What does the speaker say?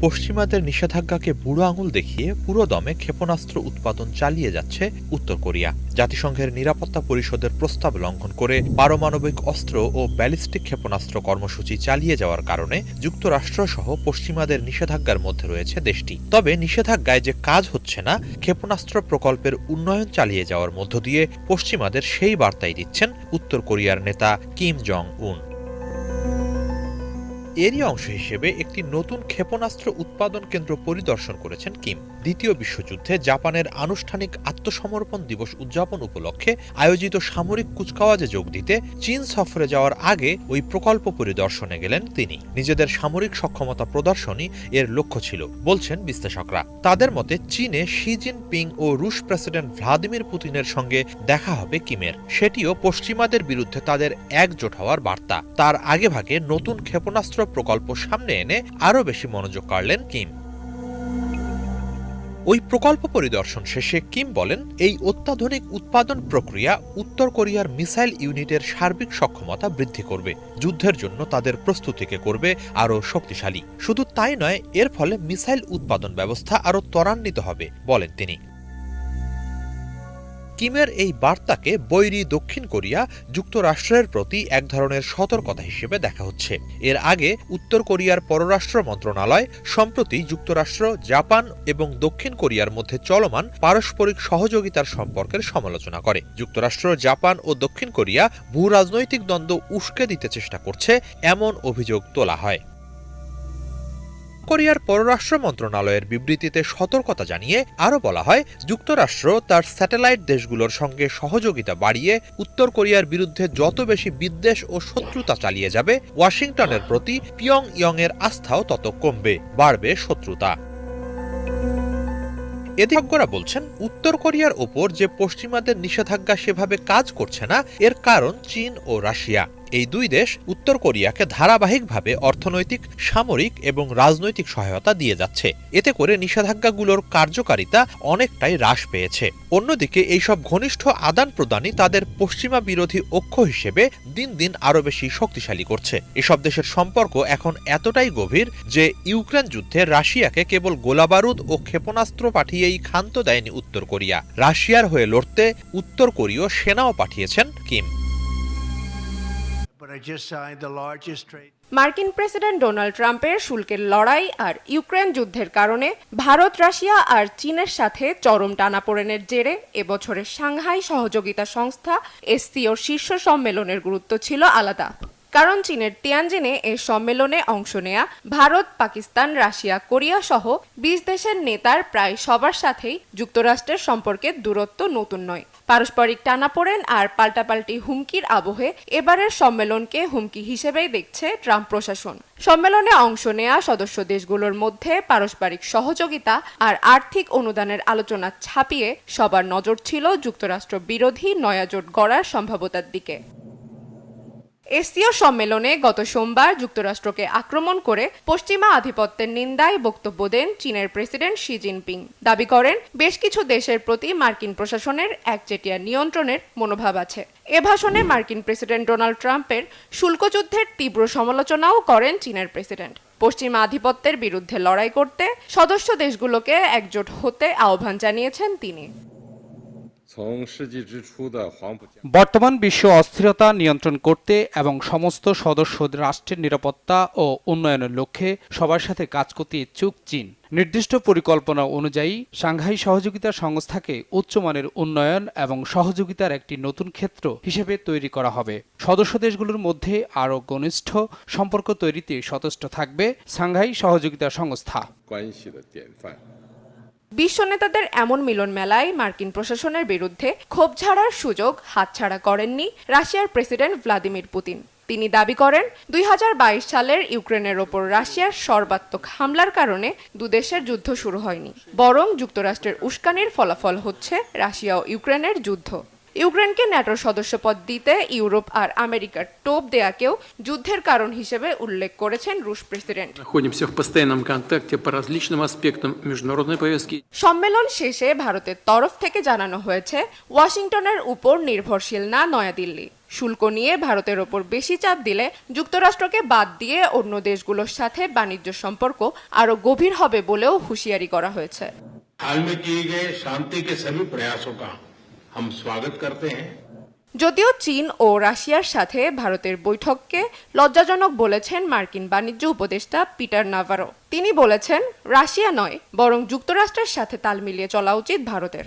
পশ্চিমাদের নিষেধাজ্ঞাকে বুড়ো আঙুল দেখিয়ে পুরো দমে ক্ষেপণাস্ত্র উৎপাদন চালিয়ে যাচ্ছে উত্তর কোরিয়া। জাতিসংঘের নিরাপত্তা পরিষদের প্রস্তাব লঙ্ঘন করে পারমাণবিক অস্ত্র ও ব্যালিস্টিক ক্ষেপণাস্ত্র কর্মসূচি চালিয়ে যাওয়ার কারণে যুক্তরাষ্ট্র সহ পশ্চিমাদের নিষেধাজ্ঞার মধ্যে রয়েছে দেশটি। তবে নিষেধাজ্ঞায় যে কাজ হচ্ছে না, ক্ষেপণাস্ত্র প্রকল্পের উন্নয়ন চালিয়ে যাওয়ার মধ্য দিয়ে পশ্চিমাদের সেই বার্তাই দিচ্ছেন উত্তর কোরিয়ার নেতা কিম জং উন এরই অংশ হিসেবে একটি নতুন ক্ষেপণাস্ত্র উৎপাদন কেন্দ্র পরিদর্শন করেছেন কিম। দ্বিতীয় বিশ্বযুদ্ধে জাপানের আনুষ্ঠানিক আত্মসমর্পণ দিবস উদযাপন উপলক্ষে আয়োজিত সামরিক কুচকাওয়াজে যোগ দিতে চীন সফরে যাওয়ার আগে ওই প্রকল্প পরিদর্শনে গেলেন তিনি। নিজেদের সামরিক সক্ষমতা প্রদর্শনই এর লক্ষ্য ছিল, বলছেন বিশ্লেষকরা। তাদের মতে চীনে শি জিনপিং ও রুশ প্রেসিডেন্ট ভ্লাদিমির পুতিনের সঙ্গে দেখা হবে কিমের। সেটিও পশ্চিমাদের বিরুদ্ধে তাদের একজোট হওয়ার বার্তা। তার আগেভাগে নতুন ক্ষেপণাস্ত্র প্রকল্প সামনে এনে আরও বেশি মনোযোগ কাড়লেন কিম। ওই প্রকল্প পরিদর্শন শেষে কিম বলেন, এই অত্যাধুনিক উৎপাদন প্রক্রিয়া উত্তর কোরিয়ার মিসাইল ইউনিটের সার্বিক সক্ষমতা বৃদ্ধি করবে, যুদ্ধের জন্য তাদের প্রস্তুতিকে করবে আরও শক্তিশালী। শুধু তাই নয়, এর ফলে মিসাইল উৎপাদন ব্যবস্থা আরও ত্বরান্বিত হবে, বলেন তিনি। কিমের এই বার্তাকে বৈরী দক্ষিণ কোরিয়া যুক্তরাষ্ট্রের প্রতি এক ধরনের সতর্কতা হিসেবে দেখা হচ্ছে। এর আগে উত্তর কোরিয়ার পররাষ্ট্র মন্ত্রণালয়, সম্প্রতি যুক্তরাষ্ট্র, জাপান এবং দক্ষিণ কোরিয়ার মধ্যে চলমান পারস্পরিক সহযোগিতার সম্পর্কের সমালোচনা করে। যুক্তরাষ্ট্র, জাপান ও দক্ষিণ কোরিয়া ভূ রাজনৈতিক দ্বন্দ্ব উস্কে দিতে চেষ্টা করছে, এমন অভিযোগ তোলা হয়। কোরিয়ার পররাষ্ট্র মন্ত্রণালয়ের বিবৃতিতে সতর্কতা জানিয়ে আরও বলা হয়, যুক্তরাষ্ট্র তার স্যাটেলাইট দেশগুলোর সঙ্গে সহযোগিতা বাড়িয়ে উত্তর কোরিয়ার বিরুদ্ধে যত বেশি বিদ্বেষ ও শত্রুতা চালিয়ে যাবে, ওয়াশিংটনের প্রতি পিয়ং ইয়ংয়ের আস্থাও তত কমবে, বাড়বে শত্রুতা। এদিকরা বলছেন, উত্তর কোরিয়ার ওপর যে পশ্চিমাদের নিষেধাজ্ঞা সেভাবে কাজ করছে না, এর কারণ চীন ও রাশিয়া। এই দুই দেশ উত্তর কোরিয়াকে ধারাবাহিকভাবে অর্থনৈতিক, সামরিক এবং রাজনৈতিক সহায়তা দিয়ে যাচ্ছে। এতে করে নিষেধাজ্ঞাগুলোর কার্যকারিতা অনেকটাই হ্রাস পেয়েছে। অন্যদিকে এইসব ঘনিষ্ঠ আদান প্রদানই তাদের পশ্চিমা বিরোধী অক্ষ হিসেবে দিন দিন আরও বেশি শক্তিশালী করছে। এসব দেশের সম্পর্ক এখন এতটাই গভীর যে ইউক্রেন যুদ্ধে রাশিয়াকে কেবল গোলাবারুদ ও ক্ষেপণাস্ত্র পাঠিয়েই ক্ষান্ত দেয়নি উত্তর কোরিয়া। রাশিয়ার হয়ে লড়তে উত্তর কোরীয় সেনাও পাঠিয়েছেন কিম। মার্কিন প্রেসিডেন্ট ডোনাল্ড ট্রাম্পের শুল্কের লড়াই আর ইউক্রেন যুদ্ধের কারণে ভারত, রাশিয়া আর চীনের সাথে চরম টানাপোড়েনের জেরে এবছরের সাংহাই সহযোগিতা সংস্থা এসসিওর শীর্ষ সম্মেলনের গুরুত্ব ছিল আলাদা। কারণ চীনের তিয়ানজিনে এই সম্মেলনে অংশ নেয়া ভারত, পাকিস্তান, রাশিয়া, কোরিয়া সহ বিশ দেশের নেতার প্রায় সবার সাথেই যুক্তরাষ্ট্রের সম্পর্কের দূরত্ব নতুন নয়। পারস্পরিক টানাপোড়েন আর পাল্টাপাল্টি হুমকির আবহে এবারের সম্মেলনকে হুমকি হিসেবেই দেখছে ট্রাম্প প্রশাসন। সম্মেলনে অংশ নেয়া সদস্য দেশগুলোর মধ্যে পারস্পরিক সহযোগিতা আর আর্থিক অনুদানের আলোচনা ছাপিয়ে সবার নজর ছিল যুক্তরাষ্ট্র বিরোধী নয়া জোট গড়ার সম্ভাবতার দিকে। এসিও সম্মেলনে গত সোমবার যুক্তরাষ্ট্রকে আক্রমণ করে পশ্চিমা আধিপত্যের নিন্দায় বক্তব্য দেন চীনের প্রেসিডেন্ট শি জিনপিং। দাবি করেন, বেশ কিছু দেশের প্রতি মার্কিন প্রশাসনের একচেটিয়া নিয়ন্ত্রণের মনোভাব আছে। এ ভাষণে মার্কিন প্রেসিডেন্ট ডোনাল্ড ট্রাম্পের শুল্কযুদ্ধের তীব্র সমালোচনাও করেন চীনের প্রেসিডেন্ট। পশ্চিমা আধিপত্যের বিরুদ্ধে লড়াই করতে সদস্য দেশগুলোকে একজোট হতে আহ্বান জানিয়েছেন তিনি। বর্তমান বিশ্ব অস্থিরতা নিয়ন্ত্রণ করতে এবং সমস্ত সদস্য রাষ্ট্রের নিরাপত্তা ও উন্নয়নের লক্ষ্যে সবার সাথে কাজ করতে ইচ্ছুক চীন। নির্দিষ্ট পরিকল্পনা অনুযায়ী সাংহাই সহযোগিতা সংস্থাকে উচ্চমানের উন্নয়ন এবং সহযোগিতার একটি নতুন ক্ষেত্র হিসেবে তৈরি করা হবে। সদস্য দেশগুলোর মধ্যে আরও ঘনিষ্ঠ সম্পর্ক তৈরিতে সচেষ্ট থাকবে সাংহাই সহযোগিতা সংস্থা। বিশ্ব নেতাদের এমন মিলন মেলায় মার্কিন প্রশাসনের বিরুদ্ধে ক্ষোভ ঝাড়ার সুযোগ হাতছাড়া করেননি রাশিয়ার প্রেসিডেন্ট ভ্লাদিমির পুতিন। তিনি দাবি করেন, দুই হাজার বাইশ সালের ইউক্রেনের ওপর রাশিয়ার সর্বাত্মক হামলার কারণে দুদেশের যুদ্ধ শুরু হয়নি, বরং যুক্তরাষ্ট্রের উস্কানির ফলাফল হচ্ছে রাশিয়া ও ইউক্রেনের যুদ্ধ। ইউক্রেনকে ন্যাটোর সদস্যপদ দিতে ইউরোপ আর আমেরিকার টোপ দেয়াকেও যুদ্ধের কারণ হিসেবে উল্লেখ করেছেন রুশ প্রেসিডেন্ট। সম্মেলন শেষে ভারতের তরফ থেকে জানানো হয়েছে ওয়াশিংটনের উপর নির্ভরশীল না নয়াদিল্লি। শুল্ক নিয়ে ভারতের ওপর বেশি চাপ দিলে যুক্তরাষ্ট্রকে বাদ দিয়ে অন্য দেশগুলোর সাথে বাণিজ্য সম্পর্ক আরও গভীর হবে বলেও হুঁশিয়ারি করা হয়েছে। হাল মে কিয়ে শান্তি কে সবই প্রয়াসোं का हम स्वागत करते हैं যদিও চীন ও রাশিয়ার সাথে ভারতের বৈঠককে লজ্জাজনক বলেছেন মার্কিন বাণিজ্য উপদেষ্টা পিটার নাভারো তিনি বলেছেন রাশিয়া নয় বরং যুক্তরাষ্ট্রের সাথে তাল মিলিয়ে চলা উচিত ভারতের